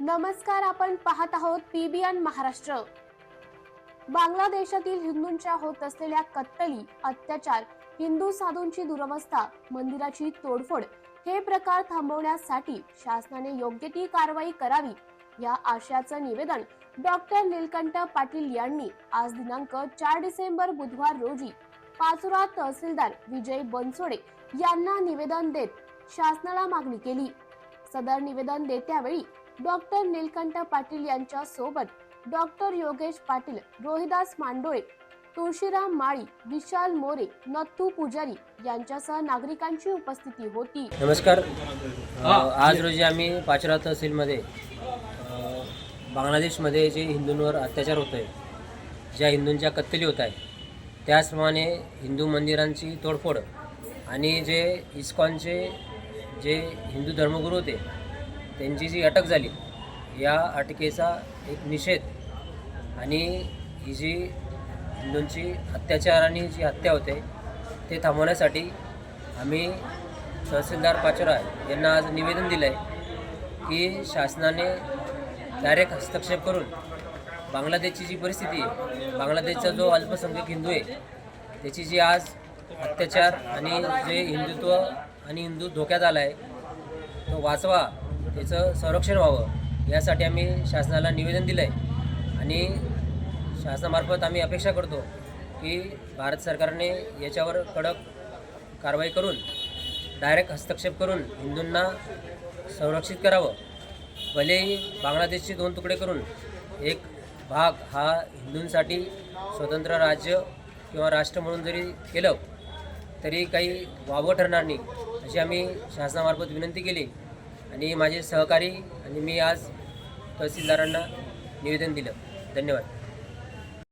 नमस्कार आपण पाहत आहोत पीबीएन महाराष्ट्र. बांगलादेशातील हिंदूंच्या होत असलेल्या कत्तली अत्याचार हिंदू साधूंची दुरवस्था मंदिराची तोडफोड हे प्रकार थांबवण्यासाठी शासनाने योग्य ती कारवाई करावी या आशयाचं निवेदन डॉक्टर निलकंठ पाटील यांनी आज दिनांक चार डिसेंबर बुधवार रोजी पाचोरा तहसीलदार विजय बनसोडे यांना निवेदन देत शासनाला मागणी केली. सदर निवेदन देत्यावेळी डॉक्टर निलकंठ पाटील यांच्या सोबत डॉक्टर योगेश पाटील रोहिदास मांडोळे तुळशीराम माळी विशाल मोरे नथू पुजारी यांच्यासह नागरिकांची उपस्थिती होती. नमस्कार. आज रोजी आम्ही पाचरा तहसीलमध्ये बांगलादेशमध्ये जे हिंदूंवर अत्याचार होत आहे ज्या हिंदूंच्या कत्तली होत आहे त्याचप्रमाणे हिंदू मंदिरांची तोडफोड आणि जे इस्कॉनचे जे हिंदू धर्मगुरू होते त्यांची जी अटक झाली या अटकेचा एक निषेध आणि ही जी हिंदूंची अत्याचार आणि जी हत्या होते ते थांबवण्यासाठी आम्ही तहसीलदार पाचोरा यांना आज निवेदन दिलं आहे की शासनाने डायरेक्ट हस्तक्षेप करून बांगलादेशची जी परिस्थिती आहे बांगलादेशचा जो अल्पसंख्यक हिंदू आहे त्याची जी आज अत्याचार आणि जे हिंदुत्व आणि हिंदू धोक्यात आला आहे तो वाचवा त्याचं संरक्षण व्हावं यासाठी आम्ही शासनाला निवेदन दिलं आहे आणि शासनामार्फत आम्ही अपेक्षा करतो की भारत सरकारने याच्यावर कडक कारवाई करून डायरेक्ट हस्तक्षेप करून हिंदूंना संरक्षित करावं. भलेही बांगलादेशचे दोन तुकडे करून एक भाग हा हिंदूंसाठी स्वतंत्र राज्य किंवा राष्ट्र म्हणून जरी केलं तरी काही वावं ठरणार नाही अशी आम्ही शासनामार्फत विनंती केली. आणि माझे सहकारी आणि मी आज तहसीलदारांना निवेदन दिलं. धन्यवाद.